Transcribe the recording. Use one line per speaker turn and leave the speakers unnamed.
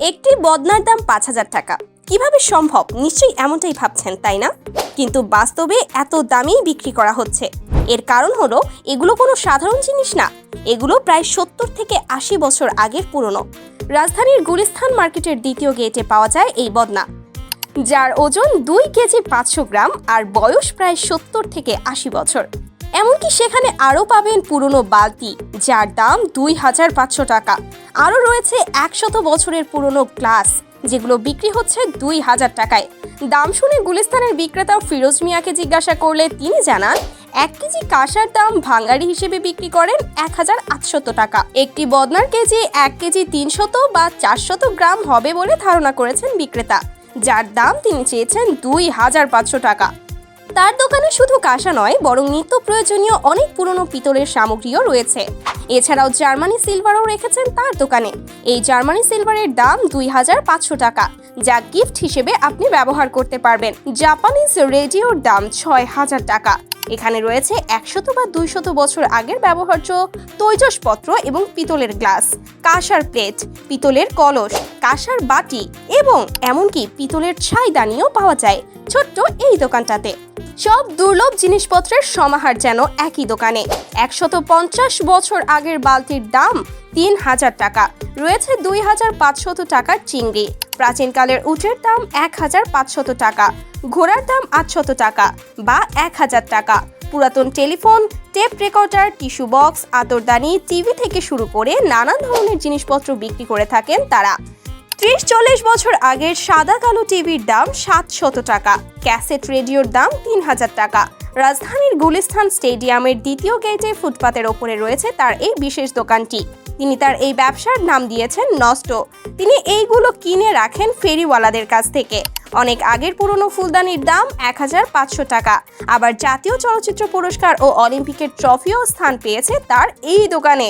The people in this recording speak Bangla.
একটি বদনার দাম পাঁচ হাজার টাকা। কীভাবে সম্ভব? নিশ্চয়ই এমনটাই ভাবছেন, তাই না? কিন্তু বাস্তবে এত দামেই বিক্রি করা হচ্ছে। এর কারণ হলো, এগুলো কোনো সাধারণ জিনিস না। এগুলো প্রায় সত্তর থেকে আশি বছর আগের পুরনো। রাজধানীর গুলিস্থান মার্কেটের দ্বিতীয় গেটে পাওয়া যায় এই বদনা। যার ওজন দুই কেজি পাঁচশো গ্রাম আর বয়স প্রায় সত্তর থেকে আশি বছর। এমনকি সেখানে আরও পাবেন পুরনো বালতি, যার দাম দুই হাজার পাঁচশো টাকা। আরও রয়েছে একশত বছরের পুরনো গ্লাস, যেগুলো বিক্রি হচ্ছে দুই হাজার টাকায়। দাম শুনে গুলিস্তানের বিক্রেতা ফিরোজ মিয়াকে জিজ্ঞাসা করলে তিনি জানান, এক কেজি কাঁসার দাম ভাঙ্গারি হিসেবে বিক্রি করেন এক হাজার আটশত টাকা। একটি বদনার কেজি এক কেজি তিনশত বা চারশত গ্রাম হবে বলে ধারণা করেছেন বিক্রেতা, যার দাম তিনি চেয়েছেন দুই হাজার পাঁচশো টাকা। তার দোকানে শুধু কাঁসা নয়, বরং নিত্য প্রয়োজনীয় অনেক পুরনো পিতলের সামগ্রীও রয়েছে। এছাড়াও জার্মানি সিলভারও রেখেছেন তার দোকানে। এই জার্মানি সিলভারের দাম দুই হাজার পাঁচশো টাকা, যা গিফট হিসেবে আপনি ব্যবহার করতে পারবেন। জাপানিজ রেডিওর দাম ছয় হাজার টাকা। এখানে রয়েছে একশত বা দুইশত বছর আগের ব্যবহার্য তৈজসপত্র এবং পিতলের গ্লাস, কাঁসার প্লেট, পিতলের কলস কাঁসার বাটি এবং এমনকি পিতলের ছাইদানিও পাওয়া যায় ছোট্ট এই দোকানটাতে। সব দুর্লভ জিনিসপত্রের সমাহার যেন একই দোকানে। একশত পঞ্চাশ বছর আগের বালতির দাম তিন হাজার টাকা। রয়েছে দুই হাজার পাঁচশত টাকার চিংড়ি। প্রাচীনকালের উটের দাম এক হাজার পাঁচশত টাকা। ঘোড়ার দাম আটশত টাকা বা এক হাজার টাকা। পুরাতন telephone, tape recorder, tissue box, আতরদানি, TV থেকে শুরু করে নানান ধরনের জিনিসপত্র বিক্রি করে থাকেন তারা। ত্রিশ চল্লিশ বছর আগের সাদা কালো টিভির দাম সাতশত টাকা। ক্যাসেট রেডিওর দাম তিন হাজার টাকা। রাজধানীর গুলিস্তান স্টেডিয়ামের দ্বিতীয় গেটে ফুটপাতের ওপরে রয়েছে তার এই বিশেষ দোকানটি। তিনি তার এই ব্যবসার নাম দিয়েছেন নষ্ট। তিনি এইগুলো কিনে রাখেন ফেরিওয়ালাদের কাছ থেকে। অনেক আগের পুরনো ফুলদানির দাম এক হাজার পাঁচশো টাকা। আবার জাতীয় চলচ্চিত্র পুরস্কার ও অলিম্পিকের ট্রফিও স্থান পেয়েছে তার এই দোকানে।